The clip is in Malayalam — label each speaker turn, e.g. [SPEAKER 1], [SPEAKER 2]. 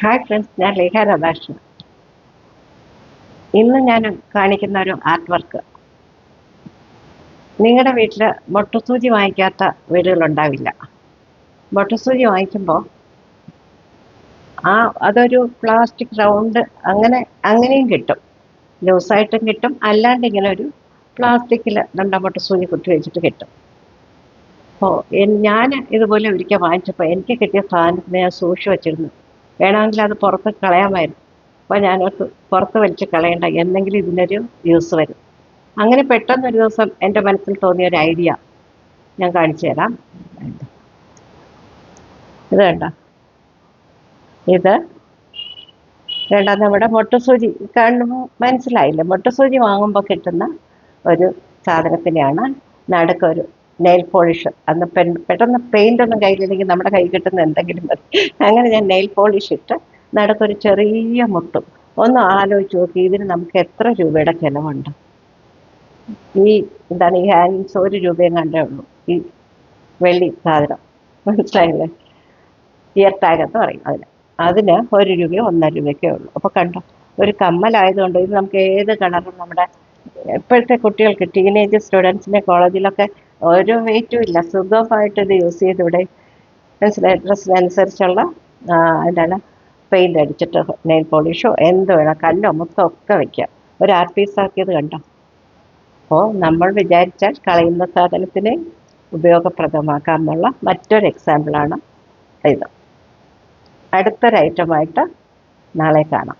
[SPEAKER 1] ഹായ് ഫ്രണ്ട്സ് ഞാൻ ലേഖ രാധാകൃഷ്ണൻ. ഇന്ന് ഞാൻ കാണിക്കുന്ന ഒരു ആർട്ട് വർക്ക് നിങ്ങളുടെ വീട്ടിൽ മൊട്ടുസൂചി വാങ്ങിക്കാത്ത വീടുകളുണ്ടാവില്ല മൊട്ടുസൂചി വാങ്ങിക്കുമ്പോൾ ആ അതൊരു പ്ലാസ്റ്റിക് റൗണ്ട് അങ്ങനെ അങ്ങനെയും കിട്ടും. ലൂസായിട്ടും കിട്ടും. അല്ലാണ്ട് ഇങ്ങനെ ഒരു പ്ലാസ്റ്റിക്കിൽ രണ്ടാം മൊട്ടുസൂചി കുത്തി വെച്ചിട്ട് കിട്ടും. അപ്പോൾ ഞാൻ ഇതുപോലെ ഒരിക്കൽ വാങ്ങിച്ചപ്പോൾ എനിക്ക് കിട്ടിയ സാധനത്തിന് ഞാൻ സൂക്ഷിച്ചു വെച്ചിരുന്നു. വേണമെങ്കിൽ അത് പുറത്ത് കളയാമായിരുന്നു. അപ്പോൾ ഞാനത് പുറത്ത് വലിച്ച് കളയേണ്ട. എന്തെങ്കിലും ഇതിനൊരു യൂസ് വരും. അങ്ങനെ പെട്ടെന്ന് ഒരു ദിവസം എന്റെ മനസ്സിൽ തോന്നിയ ഒരു ഐഡിയ ഞാൻ കാണിച്ചു തരാം. ഇത് വേണ്ട ഇത് വേണ്ട നമ്മുടെ മൊട്ടസൂചി. കാണുമ്പോൾ മനസ്സിലായില്ലേ? മൊട്ടസൂചി വാങ്ങുമ്പോൾ കിട്ടുന്ന ഒരു സാധനത്തിനെയാണ് നടുക്കൊരു നെയിൽ പോളിഷ് അന്ന് പെൻ പെട്ടെന്ന് പെയിന്റ് ഒന്നും കയ്യിലില്ലെങ്കിൽ നമ്മുടെ കൈ കിട്ടുന്ന എന്തെങ്കിലും മതി. അങ്ങനെ ഞാൻ നെയിൽ പോളിഷ് ഇട്ട് നടക്കൊരു ചെറിയ മുത്തും ഒന്ന് ആലോചിച്ച് നോക്കി ഇതിന് നമുക്ക് എത്ര രൂപയുടെ ചിലവുണ്ട്? ഈ എന്താണ് ഈ ഹാങ്ങിങ്സ് ഒരു രൂപയും കണ്ടേ ഉള്ളൂ. ഈ വെള്ളി സാധനം. മനസ്സിലായില്ലേ? ഇയർ ടാഗ് എന്ന് പറയും അതിന്. അതിന് ഒരു രൂപയോ ഒന്നര രൂപയൊക്കെ ഉള്ളൂ. അപ്പോൾ കണ്ടോ? ഒരു കമ്മലായതുകൊണ്ട് ഇത് നമുക്ക് ഏത് കളറും നമ്മുടെ ഇപ്പോഴത്തെ കുട്ടികൾക്ക് ടീനേജ് സ്റ്റുഡൻസിനെ കോളേജിലൊക്കെ ഒരു വെയിറ്റും ഇല്ല. സുഖമായിട്ട് ഇത് യൂസ് ചെയ്തൂടെ മനസ്സിലായി ഡ്രസ്സിനനുസരിച്ചുള്ള എന്താണ് പെയിന്റ് അടിച്ചിട്ട് നെയിൽ പോളിഷോ എന്ത് വേണം കല്ലോ മുത്തോ ഒക്കെ വയ്ക്കാം ഒരു ആർട്ട് പീസ് ആക്കിയത് കണ്ടോ? അപ്പോൾ നമ്മൾ വിചാരിച്ചാൽ കളയുന്ന സാധനത്തിനെ ഉപയോഗപ്രദമാക്കാമെന്നുള്ള മറ്റൊരു എക്സാമ്പിളാണ് ഇത്. അടുത്തൊരു ഐറ്റമായിട്ട് നാളെ കാണാം.